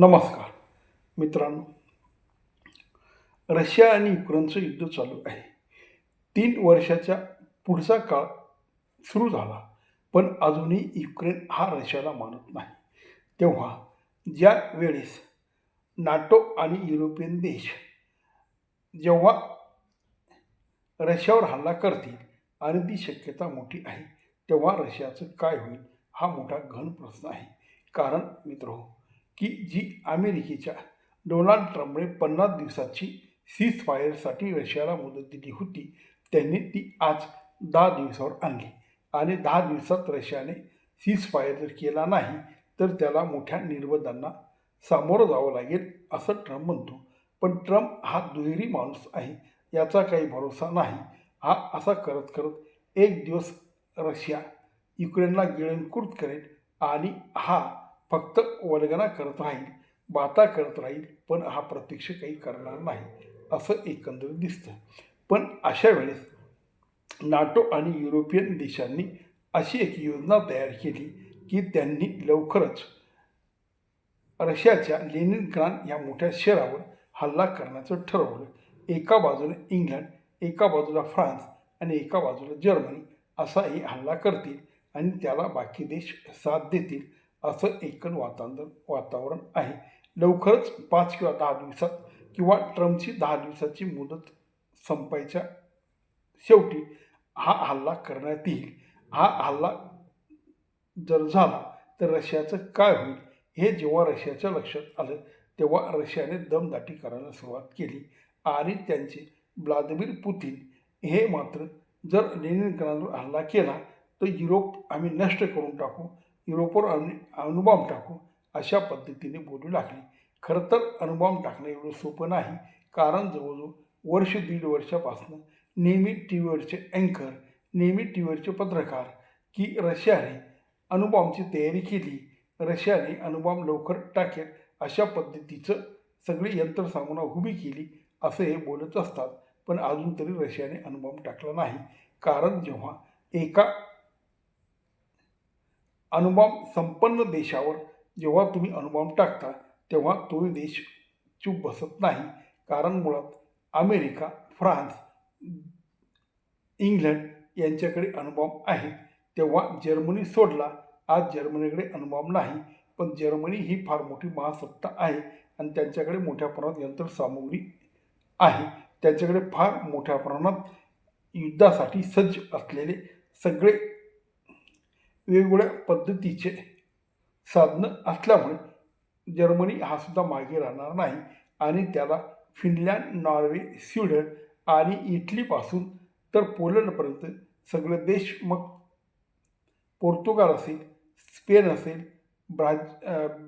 नमस्कार. मित्रांनो रशिया आणि युक्रेनचं युद्ध चालू आहे. तीन वर्षाच्या पुढचा काळ सुरू झाला पण अजूनही युक्रेन हा रशियाला मानत नाही. तेव्हा ज्या वेळेस नाटो आणि युरोपियन देश जेव्हा रशियावर हल्ला करतील आणि ती शक्यता मोठी आहे तेव्हा रशियाचं काय होईल हा मोठा घन प्रश्न आहे. कारण मित्र की जी अमेरिकेच्या डोनाल्ड ट्रम्पने पन्नास दिवसाची सीज फायरसाठी रशियाला मुदत दिली होती त्यांनी ती आज दहा दिवसावर आणली. आणि दहा दिवसात रशियाने सीज फायर जर केला नाही तर त्याला मोठ्या निर्बंधांना सामोरं जावं लागेल असं ट्रम्प म्हणतो. पण ट्रम्प हा दुहेरी माणूस आहे याचा काही भरोसा नाही. हा असा करत करत एक दिवस रशिया युक्रेनला गिळंकृत करेल आणि हा फक्त वल्गना करत राहील बाता करत राहील पण हा प्रत्यक्ष काही करणार नाही असं एकंदरीत दिसतं. पण अशा वेळेस नाटो आणि युरोपियन देशांनी अशी एक योजना तयार केली की त्यांनी लवकरच रशियाच्या लेनिनग्राड या मोठ्या शहरावर हल्ला करण्याचं ठरवलं. एका बाजूला इंग्लंड एका बाजूला फ्रान्स आणि एका बाजूला जर्मनी असाही हल्ला करतील आणि त्याला बाकी देश साथ देतील. असं एकूण वातावरण वातावरण आहे. लवकरच पाच किंवा दहा दिवसात किंवा ट्रम्पची दहा दिवसाची मुदत संपायच्या शेवटी हा हल्ला करण्यात येईल. हा हल्ला जर झाला तर रशियाचं काय होईल हे जेव्हा रशियाच्या लक्षात आलं तेव्हा रशियाने दमदाटी करायला सुरुवात केली आणि त्यांचे व्लादिमीर पुतीन हे मात्र जर लेनिनग्राडवर हल्ला केला तर युरोप आम्ही नष्ट करून टाकू युरोपवर अनु अणुबॉम्ब टाकू अशा पद्धतीने बोलू लागली. खरं तर अणुबॉम्ब टाकणं एवढं सोपं नाही कारण जवळजवळ वर्ष दीड वर्षापासून नेहमी टी व्हीवरचे अँकर नेहमी टी व्हीवरचे पत्रकार की रशियाने अणुबॉम्बची तयारी केली. रशियाने अणुबॉम्ब लवकर टाकेल अशा पद्धतीचं सगळी यंत्रसामुना उभी केली असं हे बोलत असतात. पण अजून तरी रशियाने अणुबॉम्ब टाकला नाही. कारण जेव्हा एका अणुबॉम्ब संपन्न देशावर जेव्हा तुम्ही अणुबॉम्ब टाकता तेव्हा तो देश चूप बसत नाही. कारण मुळात अमेरिका फ्रान्स इंग्लंड यांच्याकडे अणुबॉम्ब आहे तेव्हा जर्मनी सोडला. आज जर्मनीकडे अणुबॉम्ब नाही. पण जर्मनी ही फार मोठी महासत्ता आहे आणि त्यांच्याकडे मोठ्या प्रमाणात यंत्रसामुग्री आहे. त्यांच्याकडे फार मोठ्या प्रमाणात युद्धासाठी सज्ज असलेले सगळे वेगवेगळ्या पद्धतीचे साधनं असल्यामुळे जर्मनी हा सुद्धा मागे राहणार नाही आणि त्याला फिनलँड नॉर्वे स्वीडन आणि इटलीपासून तर पोलंडपर्यंत सगळे देश मग पोर्तुगाल असेल स्पेन असेल ब्राज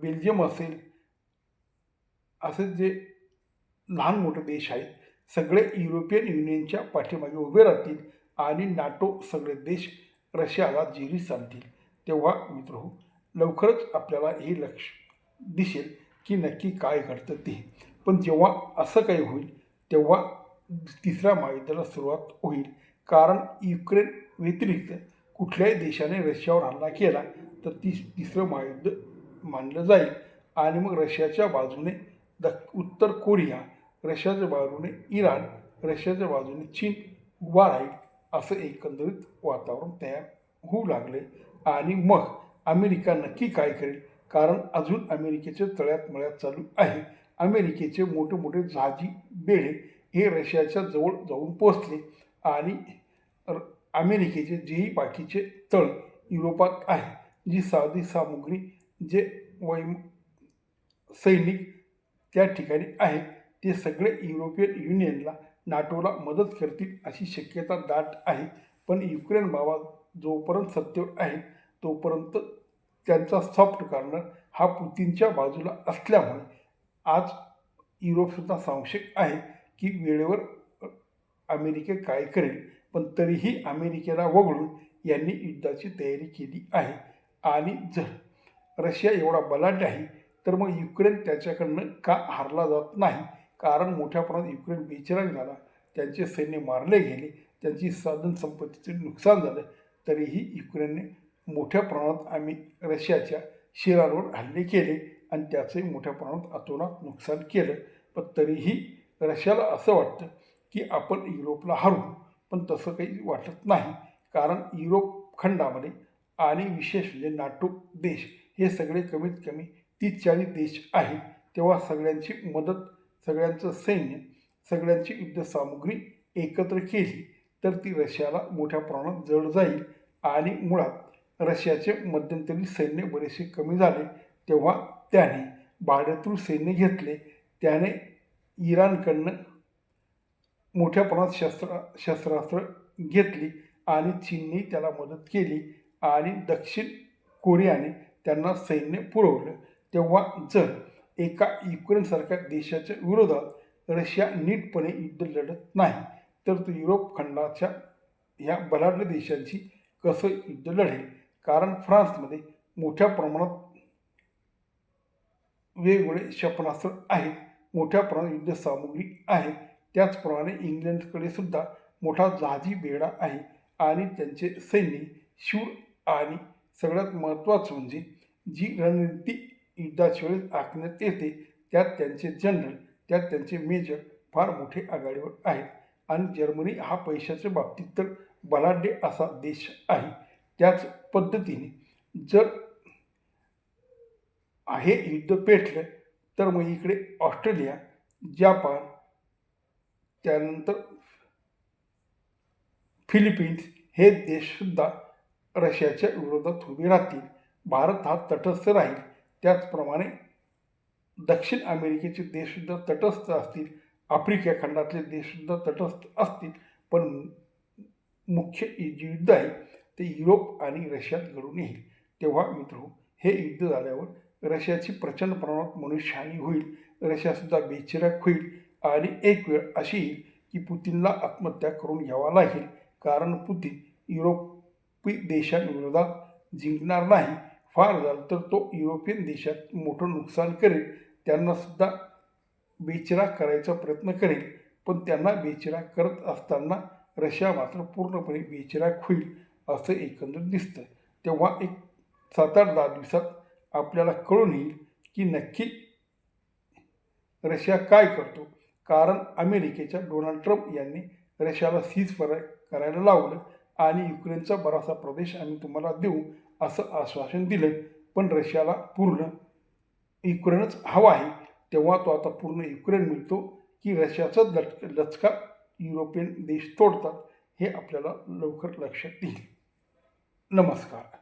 बेल्जियम असेल असे जे लहान मोठे देश आहेत सगळे युरोपियन युनियनच्या पाठीमागे उभे राहतील आणि नाटो सगळे देश रशियाला जेरीस सांगतील तेव्हा मित्र हो लवकरच आपल्याला हे लक्ष दिसेल की नक्की काय घडतं ते. पण जेव्हा असं काही होईल तेव्हा तिसऱ्या महायुद्धाला सुरुवात होईल. कारण युक्रेन व्यतिरिक्त कुठल्याही देशाने रशियावर हल्ला केला तर ती तिसरं महायुद्ध मानलं जाईल. आणि मग रशियाच्या बाजूने दक उत्तर कोरिया रशियाच्या बाजूने इराण रशियाच्या बाजूने चीन उभा राहील. असं एकंदरीत वातावरण तयार होऊ लागले आणि मग अमेरिका नक्की काय करेल? कारण अजून अमेरिकेचे तळ्यात मळ्यात चालू आहे. अमेरिकेचे मोठे मोठे जहाजी बेडे हे रशियाच्या जवळ जाऊन पोचले आणि अमेरिकेचे जेही बाकीचे तळ युरोपात आहे जी साधी सामुग्री जे वै सैनिक त्या ठिकाणी आहेत ते सगळे युरोपियन युनियनला नाटोला मदत करतील अशी शक्यता दाट आहे. पण युक्रेन बाबा जोपर्यंत सत्तेवर आहे तोपर्यंत त्यांचा सॉफ्ट कॉर्नर हा पुतीनच्या बाजूला असल्यामुळे आज युरोपसुद्धा संशय आहे की वेळेवर अमेरिके काय करेल. पण तरीही अमेरिकेला वगळून यांनी युद्धाची तयारी केली आहे. आणि जर रशिया एवढा बलाढ्य आहे तर मग युक्रेन त्याच्याकडनं का हारला जात नाही? कारण मोठ्या प्रमाणात युक्रेन बेचिराग झाला त्यांचे सैन्य मारले गेले त्यांची साधन संपत्तीचे नुकसान झालं तरीही युक्रेनने मोठ्या प्रमाणात आम्ही रशियाच्या शिरांवर हल्ले केले आणि त्याचंही मोठ्या प्रमाणात अतोनात नुकसान केलं. पण तरीही रशियाला असं वाटतं की आपण युरोपला हरवू पण तसं काही वाटत नाही. कारण युरोप खंडामध्ये आणि विशेष म्हणजे नाटो देश हे सगळे कमीत कमी तीस चाळीस देश आहेत तेव्हा सगळ्यांची मदत सगळ्यांचं सैन्य सगळ्यांची युद्धसामुग्री एकत्र केली तर ती रशियाला मोठ्या प्रमाणात जड जाईल आणि मुळात रशियाचे मध्यंतरी सैन्य बरेचसे कमी झाले तेव्हा त्याने भाड्यातून सैन्य घेतले. त्याने इराणकडनं मोठ्या प्रमाणात शस्त्र शस्त्रास्त्र घेतली आणि चीनने त्याला मदत केली आणि दक्षिण कोरियाने त्यांना सैन्य पुरवलं. तेव्हा जर एका युक्रेनसारख्या देशाच्या विरोधात रशिया नीटपणे युद्ध लढत नाही तर तो युरोप खंडाच्या ह्या बलाढ्य देशांची कसं युद्ध लढेल? कारण फ्रान्समध्ये मोठ्या प्रमाणात वेगवेगळे क्षेपणास्त्र आहेत मोठ्या प्रमाणात युद्धसामुग्री आहे. त्याचप्रमाणे इंग्लंडकडे सुद्धा मोठा जहाजी बेडा आहे आणि त्यांचे सैन्य शूर आणि सगळ्यात महत्त्वाचं म्हणजे जी रणनीती युद्धाच्या वेळेस आखण्यात येते. त्यात त्यांचे जनरल त्यात त्यांचे मेजर फार मोठे आघाडीवर आहेत. आणि जर्मनी हा पैशाच्या बाबतीत तर बलाढ्य असा देश आहे. त्याच पद्धतीने जर हे युद्ध पेटलं तर मग इकडे ऑस्ट्रेलिया जपान त्यानंतर फिलिपिन्स हे देशसुद्धा रशियाच्या विरोधात उभे राहतील. भारत हा तटस्थ राहील. त्याचप्रमाणे दक्षिण अमेरिकेचे देशसुद्धा तटस्थ असतील आफ्रिका खंडातले देशसुद्धा तटस्थ असतील पण मुख्य जे युद्ध आहे ते युरोप आणि रशियात घडून येईल. तेव्हा मित्र हे युद्ध झाल्यावर रशियाची प्रचंड प्रमाणात मनुष्यहानी होईल रशियासुद्धा बेचिराक होईल आणि एक वेळ अशी येईल की पुतीनला आत्महत्या करून घ्यावा लागेल. कारण पुतीन युरोपी देशांविरोधात जिंकणार नाही फार झालं तर तो युरोपियन देशात मोठं नुकसान करेल. त्यांनासुद्धा बेचिराग करायचा प्रयत्न करेल. पण त्यांना बेचिराग करत असताना रशिया मात्र पूर्णपणे बेचिराग होईल असं एकंदर दिसतं तेव्हा एक सात आठ दहा दिवसात आपल्याला कळून येईल की नक्की रशिया काय करतो. कारण अमेरिकेच्या डोनाल्ड ट्रम्प यांनी रशियाला सीज करायला लावलं आणि युक्रेनचा बराचसा प्रदेश आम्ही तुम्हाला देऊ. असं आश्वासन दिलं पण रशियाला पूर्ण युक्रेनच हवा आहे. तेव्हा तो आता पूर्ण युक्रेन मिळतो की रशियाचा लट लचका युरोपियन देश तोडतात हे आपल्याला लवकर लक्षात येईल. नमस्कार.